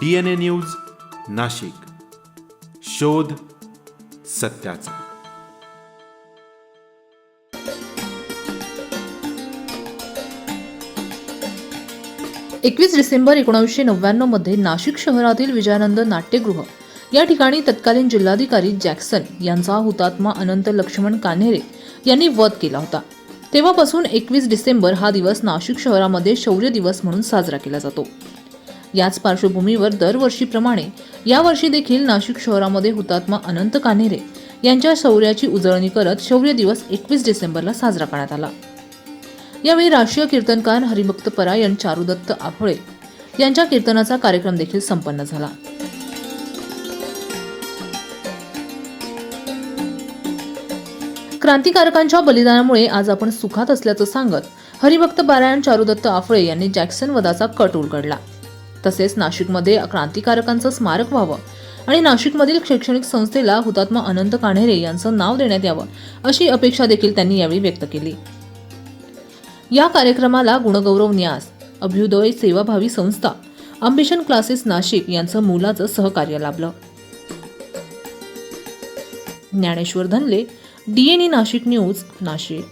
D N A news Nashik. शोध सत्याचा. एकवीस डिसेंबर एकोणीसशे नव्याण्णवमध्ये नाशिक शहरातील विजयानंद नाट्यगृह या ठिकाणी तत्कालीन जिल्हाधिकारी जॅक्सन यांचा हुतात्मा अनंत लक्ष्मण कान्हेरे यांनी वध केला होता. तेव्हापासून एकवीस डिसेंबर हा दिवस नाशिक शहरामध्ये शौर्य दिवस म्हणून साजरा केला जातो. याच पार्श्वभूमीवर दरवर्षीप्रमाणे यावर्षी देखील नाशिक शहरामध्ये हुतात्मा अनंत कान्हेरे यांच्या शौर्याची उजळणी करत शौर्य दिवस एकवीस डिसेंबरला साजरा करण्यात आला. यावेळी राष्ट्रीय कीर्तनकार हरिभक्त परायण चारुदत्त आफळे यांच्या कीर्तनाचा कार्यक्रम देखील संपन्न झाला. क्रांतिकारकांच्या बलिदानामुळे आज आपण सुखात असल्याचं सांगत हरिभक्त पारायण चारुदत्त आफळे यांनी जॅक्सन वधाचा कट उलगडला. तसेच नाशिकमध्ये क्रांतिकारकांचं स्मारक व्हावं आणि नाशिकमधील शैक्षणिक संस्थेला हुतात्मा अनंत कान्हेरे यांचं नाव देण्यात यावं अशी अपेक्षा देखील त्यांनी यावेळी व्यक्त केली. या कार्यक्रमाला गुणगौरव न्यास अभ्युदय सेवाभावी संस्था अंबिशन क्लासेस नाशिक यांचं मुलाचं सहकार्य लाभलं. Dnyaneshwar Dhanle DNA Nashik news Nashik.